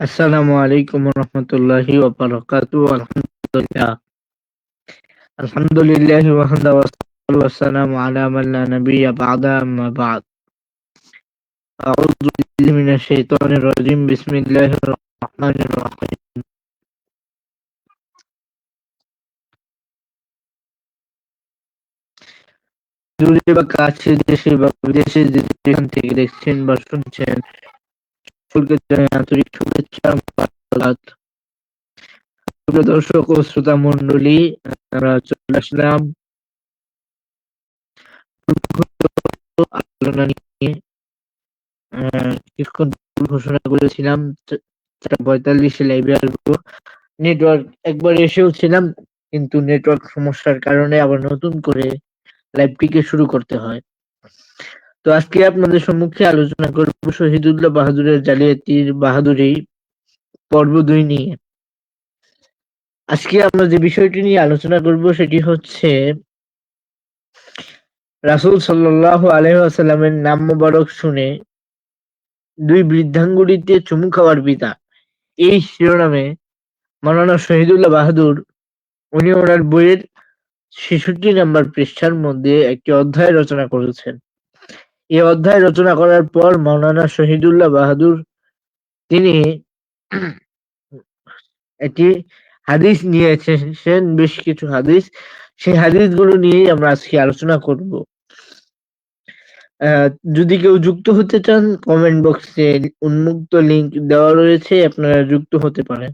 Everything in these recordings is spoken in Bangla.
আসসালামু আলাইকুম রহমতুল্লাহি আলহামদুলিল্লাহ আলহামদুলিল্লাহ ওয়াহদা ওয়াসসালামু আলা মান লা নাবিয়্যা বা'দা আম্মা বা'দ আউযু বিল্লাহি মিনাশ শাইতানির রাজীম বিসমিল্লাহির রহমানির রহিম দূরে বা কাছে দেশে বা বিদেশে যেখান থেকে দেখছেন বা শুনছেন সকলকে জানাই আন্তরিক শুভেচ্ছা দর্শক ও শ্রোতা মন্ডলী আমরা চলে আসলাম। আলোচনা নিয়ে কিছুক্ষণ ঘোষণা করেছিলাম পঁয়তাল্লিশে লাইভে নেটওয়ার্ক একবার এসেও ছিলাম, কিন্তু নেটওয়ার্ক সমস্যার কারণে আবার নতুন করে লাইভটিকে শুরু করতে হয়। তো আজকে আপনাদের সম্মুখে আলোচনা করব শহীদুল্লাহ বাহাদুরের জালিয়াতির বাহাদুরি পর্ব দুই নিয়ে। আজকে আমরা যে বিষয়টি নিয়ে আলোচনা করব সেটি হচ্ছে রাসুল সাল্লাহ আলহামের নাম মোবারক শুনে দুই বৃদ্ধাঙ্গুলিতে চুমু খাওয়ার পিতা। এই শিরোনামে মৌলানা শহীদুল্লাহ বাহাদুর, উনি ওনার বইয়ের ছেষট্টি নাম্বার পৃষ্ঠার মধ্যে একটি অধ্যায় রচনা করেছেন। এই অধ্যায় রচনা করার পর মৌলানা শহীদুল্লাহ বাহাদুর, তিনি একটি হাদিস নিয়ে এসেছেন বেশ কিছু হাদিস। সেই হাদিসগুলো নিয়েই আমরা আজকে আলোচনা করব। যদি কেউ যুক্ত হতে চান কমেন্ট বক্সে উন্মুক্ত লিংক দেওয়া রয়েছে, আপনারা যুক্ত হতে পারেন।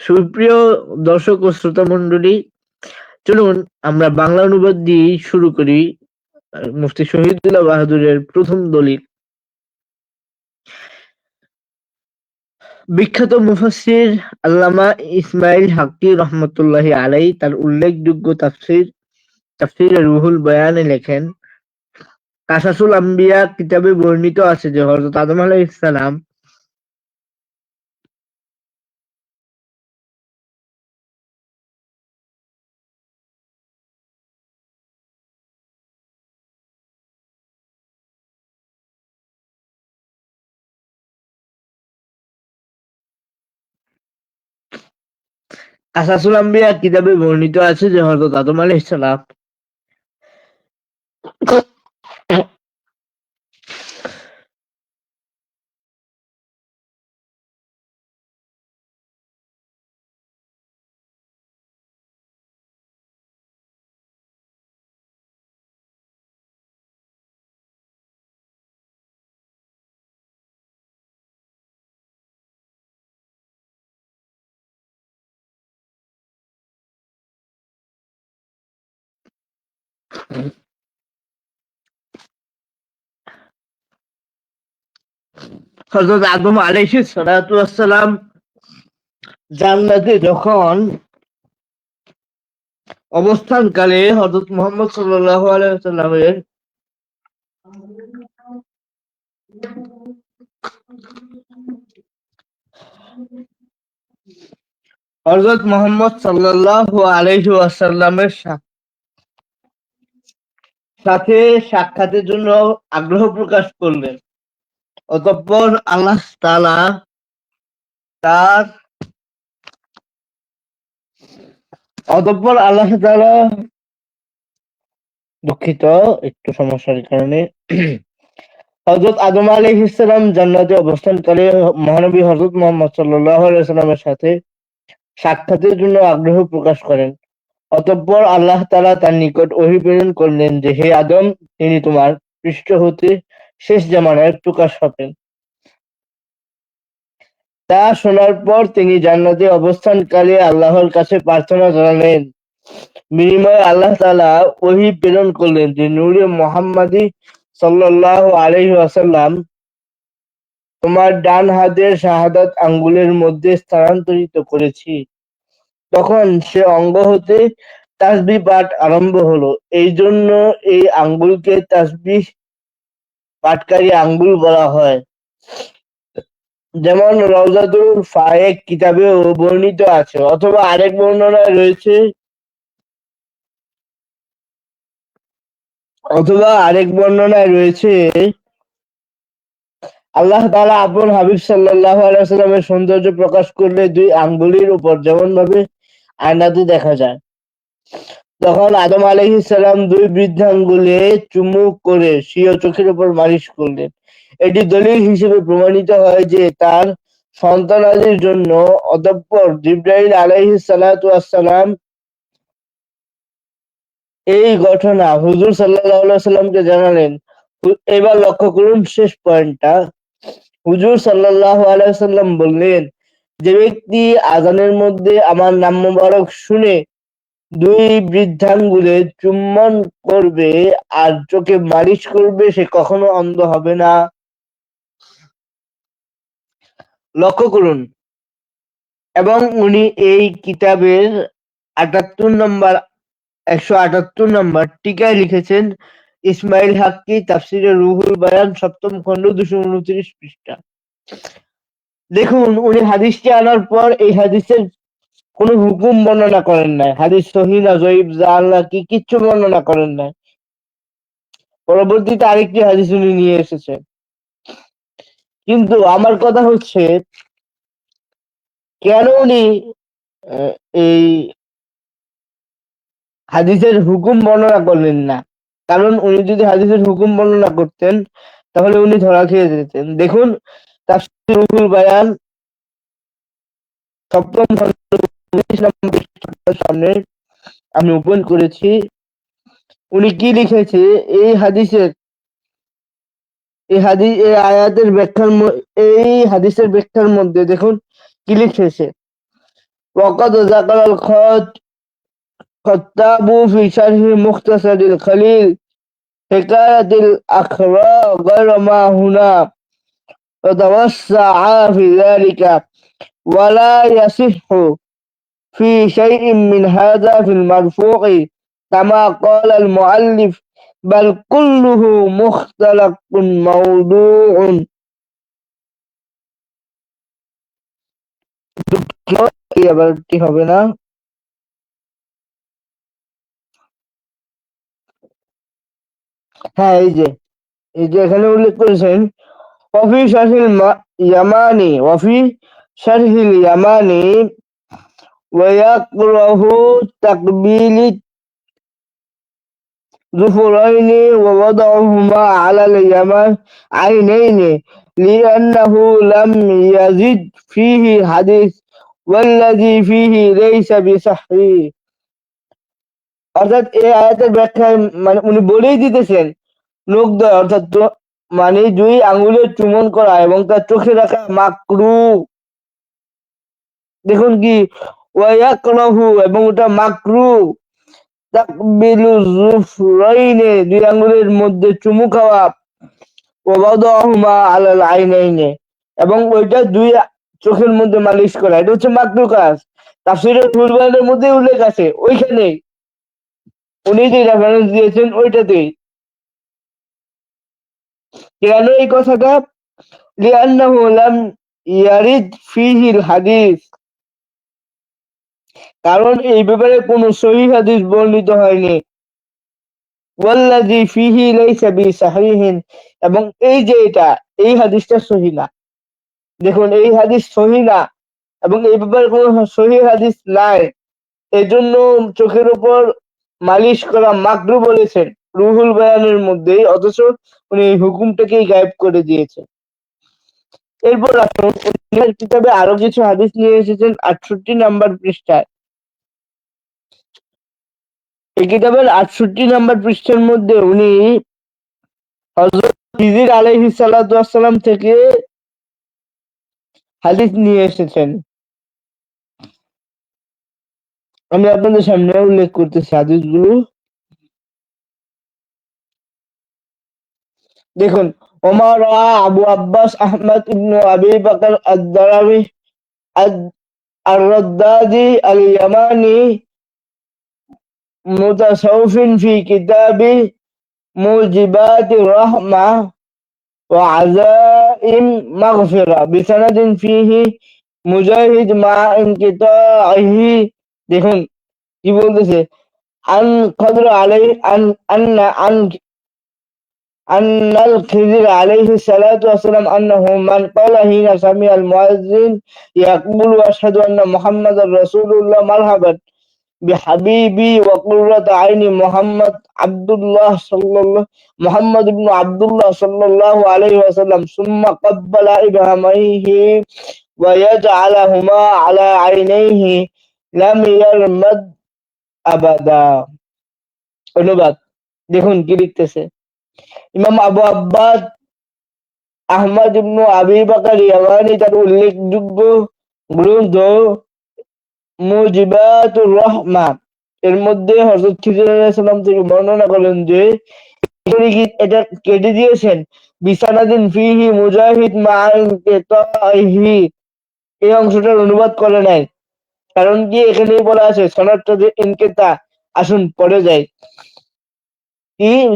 সুপ্রিয় দর্শক ও শ্রোতা মন্ডলী চলুন আমরা বাংলা অনুবাদ দিয়ে শুরু করি। মুফতি শহীদুল্লাহ বাহাদুরের প্রথম দলিল। বিখ্যাত মুফাসির আল্লামা ইসমাইল হাক্কি রহমতুল্লাহ আলাই তার উল্লেখযোগ্য তাফসির তাফসির রুহুল বয়ানে লেখেন, কাসাসুল আম্বিয়া কিতাবে বর্ণিত আছে যে হজরত আদম আলাইহিস কাসাসুল আম্বিয়া কিতাবে বর্ণিত আছে যে হযরত আদম আলাইহিস সালাম হযরত আদম সালাতু ওয়াসসালাম জান্নাতে যখন অবস্থানকালে হযরত মুহাম্মদ সাল্লাল্লাহু আলাইহি ওয়াসাল্লামের হযরত মুহাম্মদ সাল্লাল্লাহু আলাইহি ওয়াসাল্লামের সাথে সাক্ষাতের জন্য আগ্রহ প্রকাশ করলেন। অতঃপর আল্লাহ তাআলা তার অতঃপর আল্লাহ তাআলা দুঃখিত, একটু সমস্যার কারণে হযরত আদম আলাইহিস সালাম জান্নাতে অবস্থানকালে মহানবী হযরত মোহাম্মদ আলাইহি সাল্লামের সাথে সাক্ষাতের জন্য আগ্রহ প্রকাশ করেন। অতঃপর আল্লাহ তাআলা তার নিকট ওহী প্রেরণ করলেন যে, হে আদম, তিনি তোমার পৃষ্ঠ হতে শেষ জামানায় প্রকাশ হবেন তা শোনার পর তিনি জান্নাতে অবস্থানকালে আল্লাহর কাছে প্রার্থনা জানালেন। বিনিময়ে আল্লাহ তাআলা ওহী প্রেরণ করলেন যে, নূরে মুহাম্মাদি সাল্লাল্লাহু আলাইহি ওয়াসাল্লাম তোমার ডান হাতের শাহাদাত আঙ্গুলের মধ্যে স্থানান্তরিত করেছি। তখন সে অঙ্গ হতে তাসবিহ পাঠ আরম্ভ হলো। এই জন্য এই আঙ্গুলকে তাসবিহ পাঠকারী আঙ্গুল বলা হয়। যেমন রওজাতুল ফায়েক কিতাবেও বর্ণিত আছে, অথবা আরেক বর্ণনায় রয়েছে, অথবা আরেক বর্ণনায় রয়েছে, আল্লাহ তাআলা আপন হাবিব সাল্লাল্লাহু আলাইহি ওয়াসাল্লামের সৌন্দর্য প্রকাশ করলে দুই আঙ্গুলির উপর যেমনভাবে আয়নাতে দেখা যায়। তখন আদম আলাইহিস সালাম দুই বৃদ্ধাঙ্গুলে চুমু করে স্বীয় চোখের উপর মালিশ করলেন। এটি দলিল হিসেবে প্রমাণিত হয় যে তার সন্তানাদির জন্য অতঃপর জিবরাইল আলাইহিস সালাতু ওয়াসসালাম এই ঘটনা হুজুর সাল্লামকে জানালেন। এবার লক্ষ্য করুন শেষ পয়েন্টটা। হুজুর সাল্লাল্লাহু আলাইহি সাল্লাম বললেন যে ব্যক্তি আজানের মধ্যে আমার নাম মোবারক শুনে দুই বৃদ্ধাঙ্গুলে চুম্বন করবে আর চোখে মালিশ করবে, সে কখনো অন্ধ হবে না। লক্ষ্য করুন। এবং উনি এই কিতাবের আটাত্তর নম্বর, একশো আটাত্তর নম্বর টিকায় লিখেছেন, ইসমাইল হাক্কি, তাফসিরে রুহুল বায়ান, সপ্তম খণ্ড দুশো উনত্রিশ পৃষ্ঠা। দেখুন, উনি হাদিসটি আনার পর এই হাদিসের কোন হুকুম বর্ণনা করেন নাই। হাদিস সহিনা জয়ীব জাল্লা কি, কিচ্ছু বর্ণনা করেন নাই। পরবর্তীতে আরেকটি হাদিস উনি নিয়ে এসেছেন। কিন্তু আমার কথা হচ্ছে, কেন উনি এই হাদিসের হুকুম বর্ণনা করলেন না? কারণ উনি যদি হাদিসের হুকুম বর্ণনা করতেন, তাহলে উনি ধরা খেয়ে যেতেন। দেখুন তাফসীরুল বায়ান সপ্তম সামনে আমি ওপেন করেছি উনি কি লিখেছে এই হাদিসের এই হাদিস এই আয়াতের ব্যাখ্যার এই হাদিসের ব্যাখ্যার মধ্যে দেখুন কি লিখেছে وقد ذكر الخطاب في شرح مختصر الخليل حكاية الأخراء غير ما هنا وتوسع في ذلك ولا يصح في شيء من هذا في المرفوع كما قال المؤلف بل كله مختلق موضوع আবারটি হবে না হ্যাঁ এই যে এই যে এখানে উল্লেখ করেছেন وفي شرح اليماني وفي شرح اليماني ويكره تقبيل ظفرين ووضعهما على اليمن عينين لأنه لم يزد فيه حديث والذي فيه ليس بصحيح অর্থাৎ এই আয়াতের ব্যাখ্যায় মানে উনি বলেই দিতেছেন লোকদ্বয় অর্থাৎ মানে দুই আঙ্গুলের চুমন করা এবং তার চোখে রাখা মাকরু। দেখুন কি ওয়াকরাহু এবং ওটা মাকরু। তাকবিলু জুফরাইনে দুই আঙ্গুলের মধ্যে চুমু খাওয়া। ওয়াদাহুমা আলাল আইনাইনে এবং ওইটা দুই চোখের মধ্যে মালিশ করা। এটা হচ্ছে মাকরু কাজ। তাফসীরের ফুলবানের মধ্যে উল্লেখ আছে ওইখানে উনি যে রেফারেন্স দিয়েছেন, ওইটাতেই। কথাটা? কারণ এই ব্যাপারে কোনো সহি হাদিস বর্ণিত হয়নি। ফিহি লাইসা এবং এই যে এটা, এই হাদিসটা সহি না। দেখুন, এই হাদিস সহি না। এবং এই ব্যাপারে কোনো সহি হাদিস নাই। এজন্য চোখের উপর মালিশ করা মাকরু বলেছেন। রুহুল বয়ানের মধ্যেই, অথচ উনি এই হুকুমটাকেই গায়েব করে দিয়েছেন। এরপর কিতাবে আরও কিছু হাদিস নিয়ে এসেছেন আটষট্টি নাম্বার পৃষ্ঠায়। এই কিতাবের আটষট্টি নাম্বার পৃষ্ঠার মধ্যে উনি হজরত হিজির আলহি সাল্লাম থেকে হাদিস নিয়ে এসেছেন। আমি আপনাদের সামনে উল্লেখ করতেছি হাদিসগুলো। দেখুন ওমর আবু আব্বাস আহমদ ইবনু আবি বকর আদ-দারামি আর-রাদ্দাদি আল-ইয়ামানি متصوف في كتاب موجبات الرحمة وعزائم مغفرة بسند فيه মুজাহিদ মা ইনকিতাহি দেখুন কি বলতেছে আন কদর আলাই আন আন্না আন أن الخضر عليه الصلاة والسلام أنه من قال حين سمع المؤذن يقول أشهد أن محمد رسول الله مرحبا بحبيبي وقرة عيني محمد عبد الله صلى الله محمد بن عبد الله صلى الله عليه وسلم ثم قبل إبهاميه ويجعلهما على عينيه لم يرمد أبدا অনুবাদ দেখুন কি লিখতেছে ইমাম আবু আব্বাদ আহমদ ইবনু বাকার ইয়ামানি তার উল্লেখযোগ্য গ্রন্থ মুজিবাতুর রহমা। এর মধ্যে হযরত খিজির আলাইহিস থেকে বর্ণনা করেন যে এটা কেটে দিয়েছেন? বিসানাদিন ফিহি মুজাহিদ এই অংশটার অনুবাদ করে নাই কারণ কি এখানেই বলা আছে, সনদটা যে ইনকেতা আসুন পড়ে যায়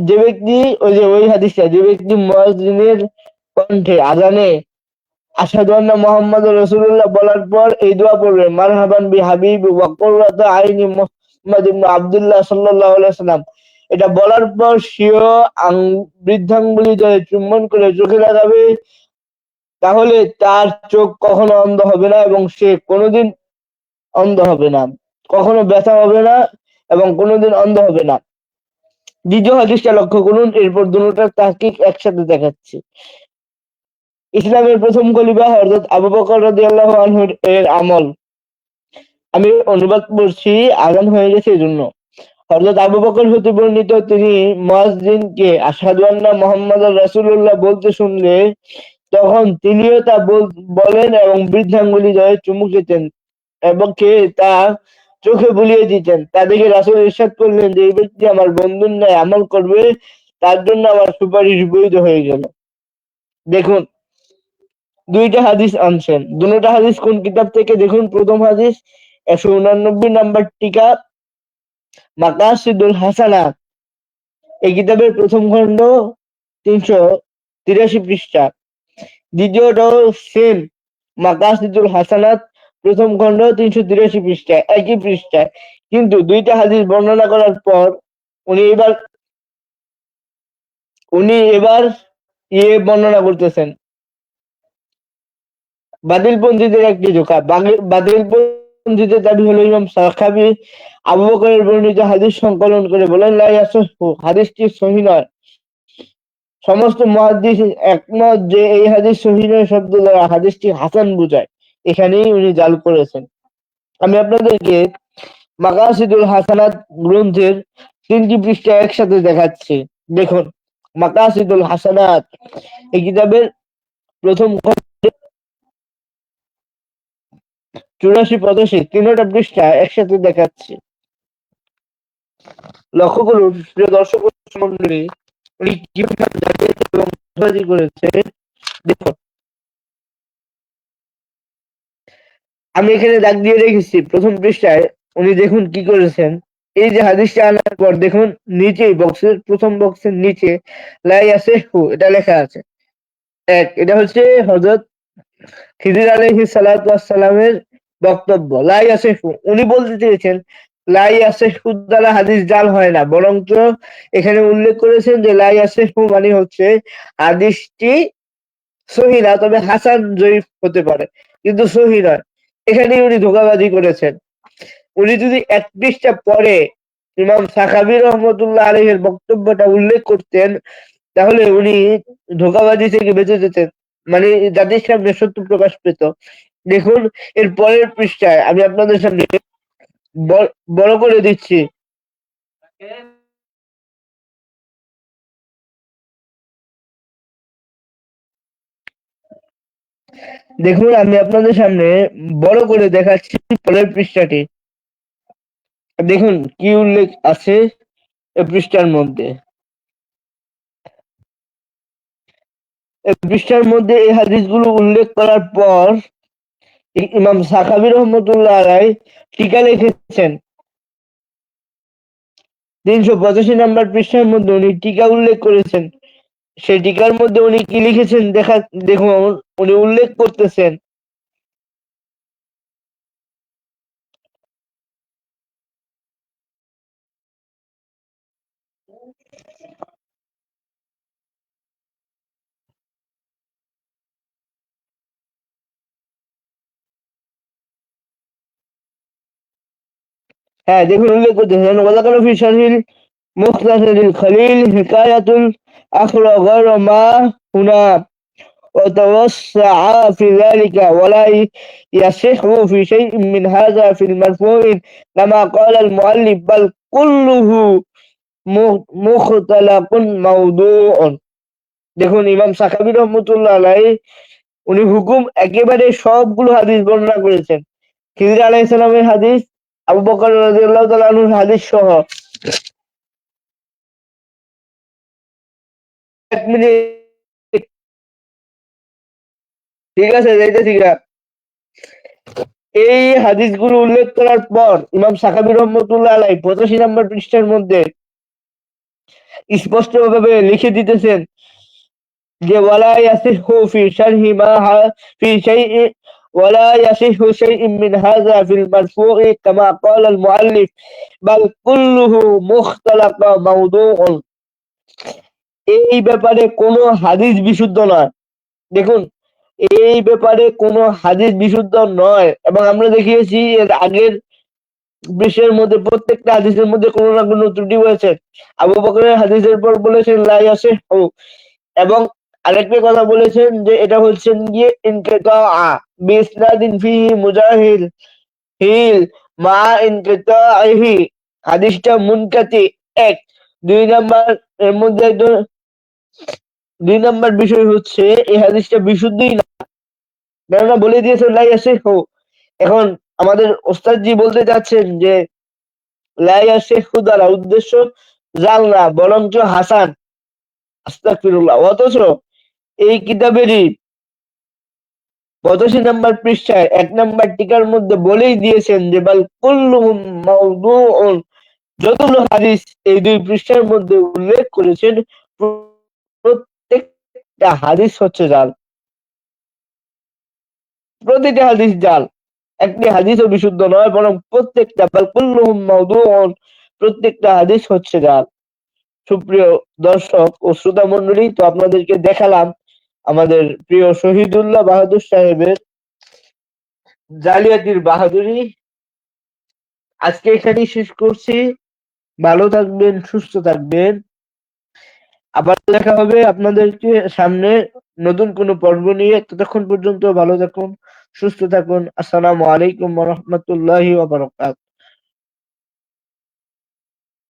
যে ব্যক্তি, ওই যে ওই হাদিসটা, যে ব্যক্তি মুয়াজ্জিনের কণ্ঠে আজানে আশহাদু আন্না মুহাম্মাদুর রাসূলুল্লাহ বলার পর এই দোয়া পড়বে, মারহাবান বি হাবিবি ওয়া আইনি মুহাম্মদ ইবনে আব্দুল্লাহ সাল্লাল্লাহু আলাইহি সাল্লাম এটা বলার পর সেও বৃদ্ধাঙ্গুলি ধরে চুম্বন করে চোখে লাগাবে, তাহলে তার চোখ কখনো অন্ধ হবে না এবং সে কোনোদিন অন্ধ হবে না। কখনো ব্যথা হবে না এবং কোনোদিন অন্ধ হবে না। দ্বিতীয় হাদিসটা লক্ষ্য করুন, এরপর দুটোটার তাহকিক একসাথে দেখাচ্ছে। ইসলামের প্রথম খলিফা হযরত আবু বকর রাদিয়াল্লাহু আনহু এর আমল। আমি অনুবাদ করছি আজান হয়ে গেছে এজন্য। হযরত আবু বকর হতে বর্ণিত, তিনি মুয়াজ্জিনকে আশহাদু আন্না মুহাম্মাদুর রাসূলুল্লাহ বলতে শুনলে, তখন তিনিও তা বলেন এবং বৃদ্ধাঙ্গুলি জয়ে চুমুক দিতেন এবং কে তা চোখে বুলিয়ে দিতেন। তা দেখে রাসূল ইরশাদ করলেন যে, এই ব্যক্তি আমার বন্ধুর ন্যায় আমল করবে, তার জন্য আমার সুপারিশ বৈধ হয়ে গেল। দেখুন, দুইটা হাদিস আনছেন। দুটা হাদিস কোন কিতাব থেকে? দেখুন, প্রথম হাদিস একশো উনানব্বই নাম্বার টিকা মাকাসিদুল হাসানা। এই কিতাবের প্রথম খণ্ড তিনশো তিরাশি পৃষ্ঠা। দ্বিতীয়টাও সেম মাকাসিদুল হাসানাত প্রথম খণ্ড তিনশো তিরাশি পৃষ্ঠায়, একই পৃষ্ঠায়। কিন্তু দুইটা হাদিস বর্ণনা করার পর উনি এবার উনি এবার ইয়ে বর্ণনা করতেছেন। বাতিলপন্থীদের একটি ধোঁকা বাতিলপন্থীদের দাবি হলো, ইমাম আবু বকরের বর্ণিত হাদিস সংকলন করে বলেন হাদিসটি সহি নয়। সমস্ত মুহাদ্দিস একমত যে এই হাদিস সহি নয় শব্দ দ্বারা হাদিসটি হাসান বুঝায়। এখানেই উনি জাল করেছেন। আমি আপনাদেরকে মাকাসিদুল হাসানাত গ্রন্থের তিনটি পৃষ্ঠা একসাথে দেখাচ্ছি। দেখুন, মাকাসিদুল হাসানাত এই কিতাবের প্রথম চুরাশি পঁচাশি তিনটা পৃষ্ঠা একসাথে দেখাচ্ছি। লক্ষ্য করুন, প্রিয় দর্শক মন্ডলী উনি কীভাবে করেছে দেখুন আমি এখানে দাগ দিয়ে রেখেছি, প্রথম পৃষ্ঠায় উনি দেখুন কি করেছেন। এই যে হাদিসটা আনার পর দেখুন, নিচেই বক্সের প্রথম বক্সের নিচে লাই আছে হু, এটা লেখা আছে। এক, এটা হচ্ছে হজরত খিদির আলহি সালাতামের বক্তব্য, লাই আছে হু। উনি বলতে চেয়েছেন, লাই আছে হু দ্বারা হাদিস জাল হয় না, বরঞ্চ এখানে উল্লেখ করেছেন যে লাই আছে হু মানে হচ্ছে হাদিসটি সহি না, তবে হাসান জয়ীফ হতে পারে, কিন্তু সহি নয়। এখানেই উনি ধোকাবাজি করেছেন। উনি যদি এক পৃষ্ঠা পরে ইমাম সাকাবির রহমতুল্লাহ আলহের বক্তব্যটা উল্লেখ করতেন, তাহলে উনি ধোকাবাজি থেকে বেঁচে যেতেন। মানে জাতির সামনে সত্য প্রকাশ পেত। দেখুন, এর পরের পৃষ্ঠায় আমি আপনাদের সামনে বড় করে দিচ্ছি। দেখুন, আমি আপনাদের সামনে বড় করে দেখাচ্ছি পরের পৃষ্ঠাটি। দেখুন, কি উল্লেখ আছে পৃষ্ঠার মধ্যে। পৃষ্ঠার মধ্যে এই হাদিসগুলো উল্লেখ করার পর ইমাম সাকাবি রহমতুল্লাহ রায় টিকা লিখেছেন। তিনশো পঁচাশি নাম্বার পৃষ্ঠার মধ্যে উনি টিকা উল্লেখ করেছেন। সেই টিকার মধ্যে উনি কি লিখেছেন? দেখা, দেখুন উনি উল্লেখ করতেছেন। হ্যাঁ দেখুন, উল্লেখ করতেছেন। ওয়ালাকানো ফি শারহিল মুখতাসারিল খলিল হিকায়াতুল আখরা গায়রা মা হুনা وتوسع في ذلك ولا يصح في شيء من هذا في المرفوع كما قال المؤلف بل كله مختلق موضوع দেখুন ইমাম সাকাবি রহমতুল্লাহ আলাই উনি হুকুম একেবারে সবগুলো হাদিস বর্ণনা করেছেন খিজির আলাইসালামের হাদিস আবু বকর রাদিয়াল্লাহু তাআলা আনহুর হাদিস সহ এক মিনিট ঠিক আছে যাইতেছি গা এই হাদিসগুলো উল্লেখ করার পর ইমাম সাকাবি রহমতুল্লাহ আলাই পঁচাশি নম্বর পৃষ্ঠার মধ্যে স্পষ্টভাবে লিখে দিতেছেন যে ওয়ালা ইয়াসিহু ফি শারহি মা ফি শাইই ولا يصح شيء من هذا في المرفوع كما قال المؤلف بل كله مختلق موضوع এই ব্যাপারে কোনো হাদিস বিশুদ্ধ নয়। দেখুন, এই ব্যাপারে কোনো হাদিস বিশুদ্ধ নয় এবং আমরা দেখিয়েছি এর আগের বিশ্বের মধ্যে, প্রত্যেকটা হাদিসের মধ্যে কোনো না কোনো ত্রুটি হয়েছে আবু বকরের হাদিসের পর বলেছেন লাই আসে এবং আরেকটা কথা বলেছেন যে, এটা হচ্ছেন গিয়ে ইনকেতা বিসনাদিন ফি মুজাহিল। হিল মা ইনকেতাহি হাদিসটা মুনকাতি এক। দুই নাম্বার এর মধ্যে একজন দুই নাম্বার বিষয় হচ্ছে, এই হাদিসটা বিশুদ্ধই না। কেননা বলে দিয়েছেন লাই আসে হো এখন আমাদের ওস্তাদজি বলতে চাচ্ছেন যে লাই আসে দ্বারা উদ্দেশ্য জাল না, বরঞ্চ হাসান। আস্তাগফিরুল্লাহ। অথচ এই কিতাবেরই পঁচাশি নাম্বার পৃষ্ঠায় এক নাম্বার টিকার মধ্যে বলেই দিয়েছেন যে, বাল মাউদুউন যতগুলো হাদিস এই দুই পৃষ্ঠার মধ্যে উল্লেখ করেছেন প্রত্যেকটা হাদিস হচ্ছে জাল। প্রতিটি হাদিস জাল। একটি হাদিসও বিশুদ্ধ নয়, বরং প্রত্যেকটা, বাল প্রত্যেকটা হাদিস হচ্ছে জাল। সুপ্রিয় দর্শক ও শ্রোতা মন্ডলী তো আপনাদেরকে দেখালাম আমাদের প্রিয় শহীদুল্লাহ বাহাদুর সাহেবের জালিয়াতির বাহাদুরি। আজকে এখানেই শেষ করছি। ভালো থাকবেন, সুস্থ থাকবেন। আবার দেখা হবে আপনাদেরকে সামনে নতুন কোনো পর্ব নিয়ে। ততক্ষণ পর্যন্ত ভালো থাকুন, সুস্থ থাকুন। আসসালামু আলাইকুম রহমতুল্লাহি